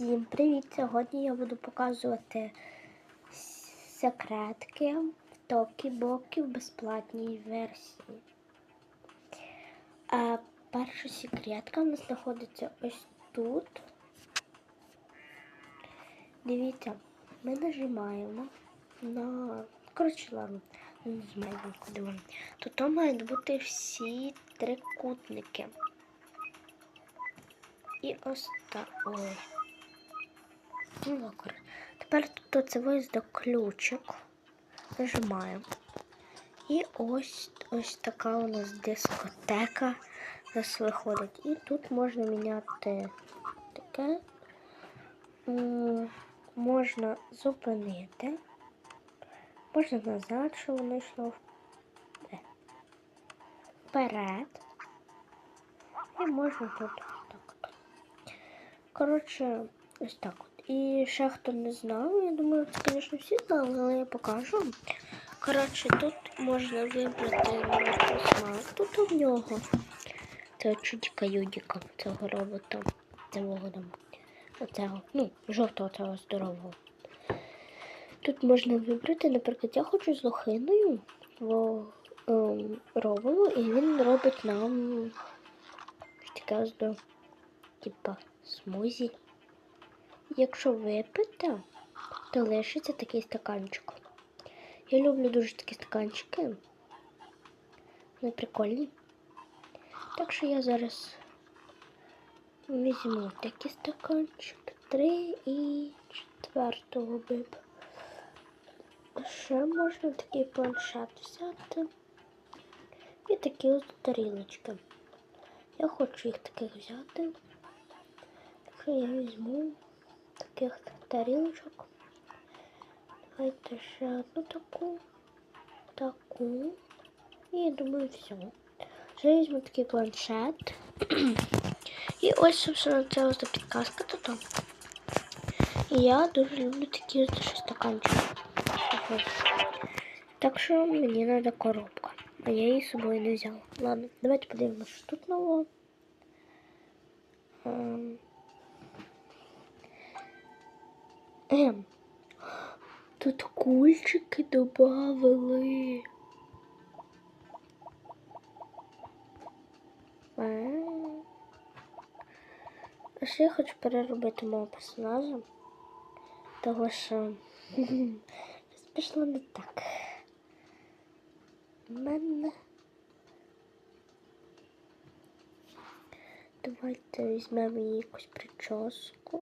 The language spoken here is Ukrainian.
Всім привіт! Сьогодні я буду показувати секретки Токі Бокі в безплатній версії. А перша секретка у нас знаходиться ось тут. Дивіться, ми нажимаємо на. Коротше, ладно, не нажимаємо куди. Тут мають бути всі трикутники. І ось так. Ой. Тепер тут це до ключик. Нажимаємо. І ось ось така у нас дискотека зараз виходить. І тут можна міняти таке. Можна зупинити. Можна назад, щоб воно йшло вперед. І можна тут так. Коротше, ось так. І ще хто не знав, я думаю, це, звісно, всі знали, але я покажу. Коротше, тут можна вибрати смак. Тут у нього. Це чудіка юдіка цього робота. Цього там. Оцього. Ну, жовтого цього здорового. Тут можна вибрати, наприклад, я хочу з лохиною в ем, робимо, і він робить нам таке ось типа смузі. Якщо випити, то лишиться такий стаканчик. Я люблю дуже такі стаканчики. Вони прикольні. Так що я зараз візьму такий стаканчик. Три і четвертого биб. Ще можна такий планшет взяти. І такі ось тарілочки. Я хочу їх таких взяти. Так що я візьму таких тарілочок. Давайте ще одну таку, таку. І думаю, все. Вже візьму такий планшет. І ось, собственно, це ось підказка тут. І я дуже люблю такі стаканчики. Так що мені треба коробка. А я її з собою не взяла. Ладно, давайте подивимося, що тут нового. Ем. Ем. Тут кульчики добавили. Е. А ще я хочу переробити мого персонажа. Того що щось пішло не так. У мене. Давайте візьмемо якусь прическу.